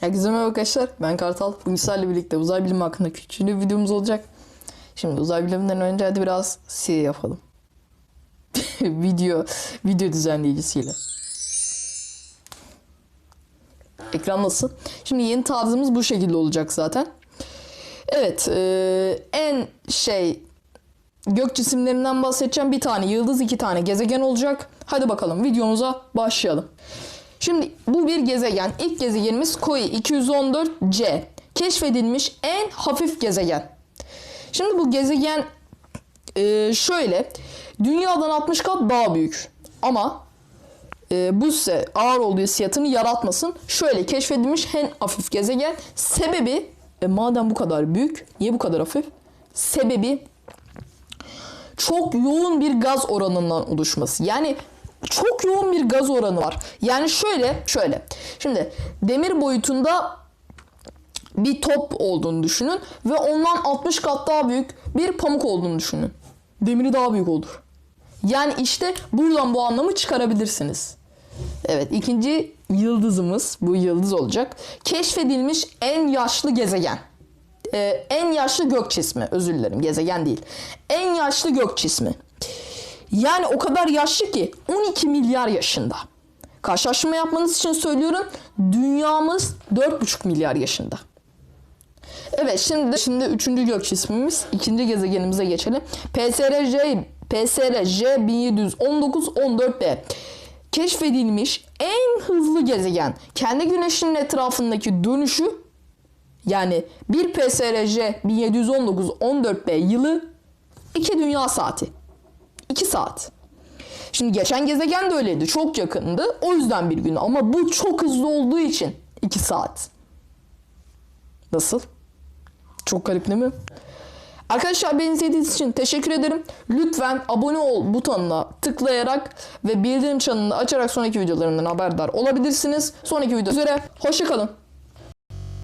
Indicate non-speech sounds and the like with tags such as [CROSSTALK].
Herkese merhaba arkadaşlar. Ben Kartal. Bugün sizlerle birlikte uzay bilimi hakkında küçük bir videomuz olacak. Şimdi uzay biliminden önce hadi biraz C yapalım. [LAUGHS] video video düzenleyicisiyle. Ekran nasıl? Şimdi yeni tarzımız bu şekilde olacak zaten. Evet, eee, en şey gök cisimlerinden bahsedeceğim. Bir tane yıldız, iki tane gezegen olacak. Hadi bakalım videomuza başlayalım. Şimdi bu bir gezegen. İlk gezegenimiz Koi 214c. Keşfedilmiş en hafif gezegen. Şimdi bu gezegen e, şöyle. Dünyadan 60 kat daha büyük. Ama e, bu ise ağır olduğu hissiyatını yaratmasın. Şöyle keşfedilmiş en hafif gezegen. Sebebi e, madem bu kadar büyük niye bu kadar hafif? Sebebi çok yoğun bir gaz oranından oluşması. Yani çok yoğun bir gaz oranı var. Yani şöyle, şöyle. Şimdi demir boyutunda bir top olduğunu düşünün ve ondan 60 kat daha büyük bir pamuk olduğunu düşünün. Demiri daha büyük olur. Yani işte buradan bu anlamı çıkarabilirsiniz. Evet ikinci yıldızımız bu yıldız olacak. Keşfedilmiş en yaşlı gezegen. Ee, en yaşlı gök cismi özür dilerim gezegen değil. En yaşlı gök cismi. Yani o kadar yaşlı ki 12 milyar yaşında. Karşılaştırma yapmanız için söylüyorum. Dünyamız 4,5 milyar yaşında. Evet şimdi şimdi üçüncü gök cismimiz ikinci gezegenimize geçelim. PSRJ PSRJ 1719 14b keşfedilmiş en hızlı gezegen. Kendi güneşinin etrafındaki dönüşü yani bir PSRJ 1719 14b yılı 2 dünya saati. 2 saat. Şimdi geçen gezegen de öyleydi. Çok yakındı. O yüzden bir gün. Ama bu çok hızlı olduğu için 2 saat. Nasıl? Çok garip değil mi? Arkadaşlar beni izlediğiniz için teşekkür ederim. Lütfen abone ol butonuna tıklayarak ve bildirim çanını açarak sonraki videolarımdan haberdar olabilirsiniz. Sonraki video üzere. Hoşçakalın.